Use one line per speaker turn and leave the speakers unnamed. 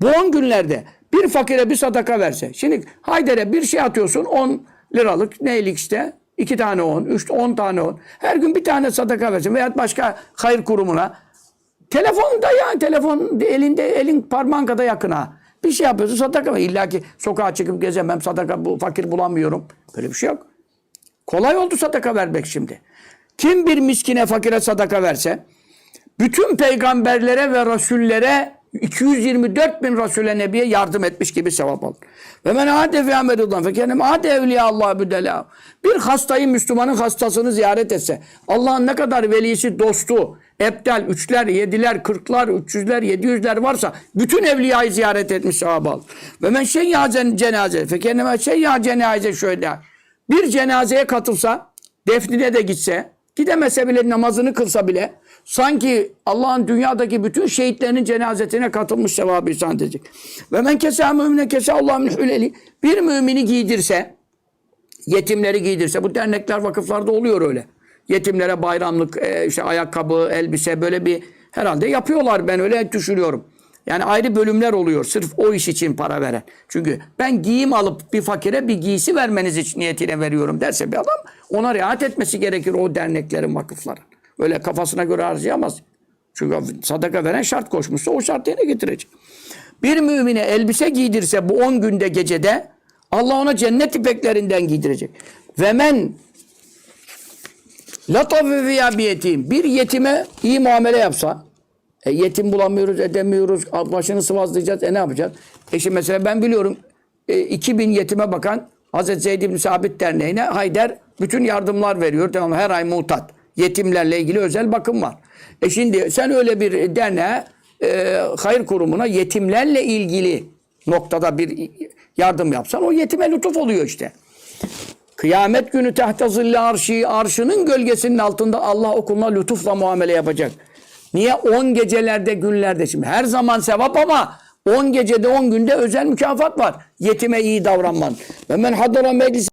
Bu 10 günlerde bir fakire bir sadaka verse. Şimdi Haydar'e bir şey atıyorsun 10 liralık neylik işte. iki tane 10, 3 10 tane 10. Her gün bir tane sadaka versin veya başka hayır kurumuna. Telefonda ya telefon elinde elin parmağın kadar yakına. Bir şey yapıyorsun sadaka ver. İlla ki sokağa çıkıp gezemem sadaka bu fakir bulamıyorum. Böyle bir şey yok. Kolay oldu sadaka vermek şimdi. Kim bir miskine fakire sadaka verse bütün peygamberlere ve rasullere 224 bin Resul'e Nebi'ye yardım etmiş gibi sevap alır. Ve men ade fi amelullah fe kenem ade evliya Allah büdela. Bir hastayı Müslümanın hastasını ziyaret etse Allah'ın ne kadar velisi, dostu, eptal, üçler, yediler, kırklar, üç yüzler, yedi yüzler varsa bütün evliyayı ziyaret etmiş sevap alır. Ve men şey ya cenaze fe keneme şey ya cenaze şöyle. Bir cenazeye katılsa, defnine de gitse, gidemese bile namazını kılsa bile sanki Allah'ın dünyadaki bütün şehitlerinin cenazetine katılmış sevabı ihsan edecek. Ve men kese mümine kese Allah'ın hüleli. Bir mümini giydirse, yetimleri giydirse, bu dernekler vakıflarda oluyor öyle. Yetimlere bayramlık, e, işte ayakkabı, elbise böyle bir herhalde yapıyorlar ben öyle düşünüyorum. Yani ayrı bölümler oluyor sırf o iş için para veren. Çünkü ben giyim alıp bir fakire bir giysi vermeniz için niyetine veriyorum derse bir adam ona riayet etmesi gerekir o derneklerin, vakıfların. Öyle kafasına göre harcayamaz. Çünkü sadaka veren şart koşmuşsa o şart yerine getirecek. Bir mümine elbise giydirse bu 10 günde gecede Allah ona cennet ipeklerinden giydirecek. Ve men yetim. Bir yetime iyi muamele yapsa e, yetim bulamıyoruz, edemiyoruz. Başını sıvazlayacağız. E ne yapacağız? E şimdi mesela ben biliyorum e, 2000 yetime bakan Hazreti Zeyd İbni Sabit Derneği'ne Hayder bütün yardımlar veriyor. Tamam her ay mutat. Yetimlerle ilgili özel bakım var. E şimdi sen öyle bir derneğe e, hayır kurumuna yetimlerle ilgili noktada bir yardım yapsan o yetime lütuf oluyor işte. Kıyamet günü tahta zilli arşi, arşının gölgesinin altında Allah o lütufla muamele yapacak. Niye? 10 gecelerde, günlerde. Şimdi her zaman sevap ama 10 gecede, 10 günde özel mükafat var. Yetime iyi davranman. Ve men hadara meclis